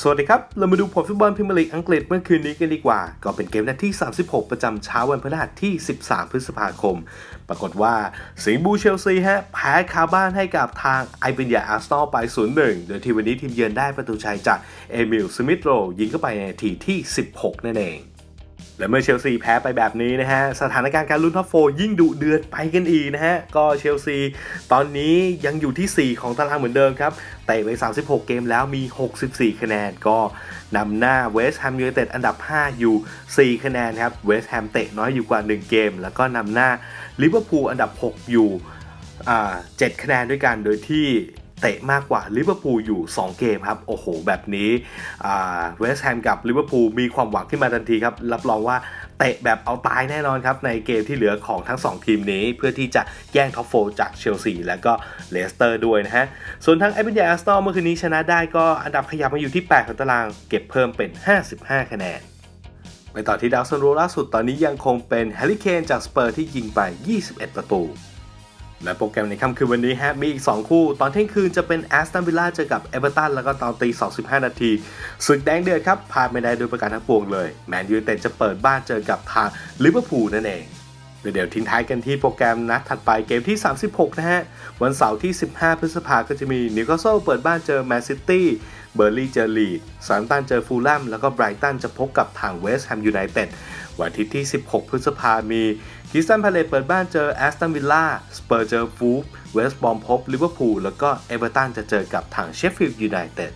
สวัสดีครับ เรามาดูผลฟุตบอลพรีเมียร์ลีกอังกฤษเมื่อคืนนี้กันดีกว่า ก็เป็นเกมนัดที่ 36 ประจำเช้าวันพฤหัสที่ 13 พฤษภาคม ปรากฏว่าสิงห์บูเชลซีฮะแพ้คาบ้านให้กับทางไอเบนยาอาร์เซนอลไป 0-1 โดยที่วันนี้ทีมเยือนได้ประตูชัยจากเอมิลสมิธโรยิงเข้าไปในนาทีที่ 16 นั่นเอง และเมื่อเชลซีแพ้ไปแบบนี้นะฮะ สถานการณ์การลุ้นท็อปโฟร์ยิ่งดุเดือดไปกันอีกนะฮะ ก็เชลซีตอนนี้ยังอยู่ที่ 4 ของตารางเหมือนเดิมครับเตะไป 36 เกมแล้วมี 64 คะแนนก็นำหน้าเวสต์แฮมยูไนเต็ดอันดับ 5 อยู่ 4 คะแนนครับเวสต์แฮมเตะน้อยอยู่กว่า 1 เกม แล้วก็นำหน้าลิเวอร์พูลอันดับ 6 อยู่ 7 คะแนนด้วยกันโดยที่ เตะมากกว่าลิเวอร์พูลอยู่ 2 เกมครับ โอ้โห แบบนี้เวสต์แฮมกับลิเวอร์พูลมีความหวังขึ้นมาทันทีครับ รับรองว่าเตะแบบเอาตายแน่นอนครับ ในเกมที่เหลือของทั้ง 2 ทีมนี้ เพื่อที่จะแย่งท็อปโฟจากเชลซีและก็เลสเตอร์ด้วยนะฮะ ส่วนทางเอเบนยาอาร์สตอเมื่อคืนนี้ชนะได้ก็อันดับขยับมาอยู่ที่ 8 ของตาราง เก็บเพิ่มเป็น 55 คะแนนไปต่อที่ดาวซันโรล่าสุดตอนนี้ยังคงเป็นแฮร์รี่เคนจากสเปอร์ที่ยิงไป 21 ประตู และโปรแกรมในค่ำคืนวันนี้ฮะมีอีก 2 คู่ ตอนเที่ยงคืนจะเป็นแอสตันวิลล่าเจอกับเอเวอร์ตันแล้วก็ตอนตี25นาทีศึกแดงเดือดครับพลาดไม่ได้โดยประการทั้งปวงเลยแมนยูเต็ดจะเปิดบ้านเจอกับทางลิเวอร์พูลนั่นเองเดี๋ยวทิ้งท้ายกันที่โปรแกรมนัดถัดไปเกมที่ 36 นะฮะ วันเสาร์ที่ 15 พฤษภาก็จะมีนิวคาสเซิลเปิดบ้านเจอแมนซิตี้เบอร์ลี่เจอลีดสามตันเจอฟูลแลมแล้วก็ไบรตันจะพบกับทางเวสต์แฮมยูไนเต็ดวันอาทิตย์ที่ 16 พฤษภามี คิสตันพาเลตเปิดบ้านเจอแอสตันวิลล่า สเปอร์เจอฟูฟเวสต์บอมพบลิเวอร์พูลแล้วก็เอเวอร์ตันจะเจอกับทางเชฟฟิลด์ยูไนเต็ด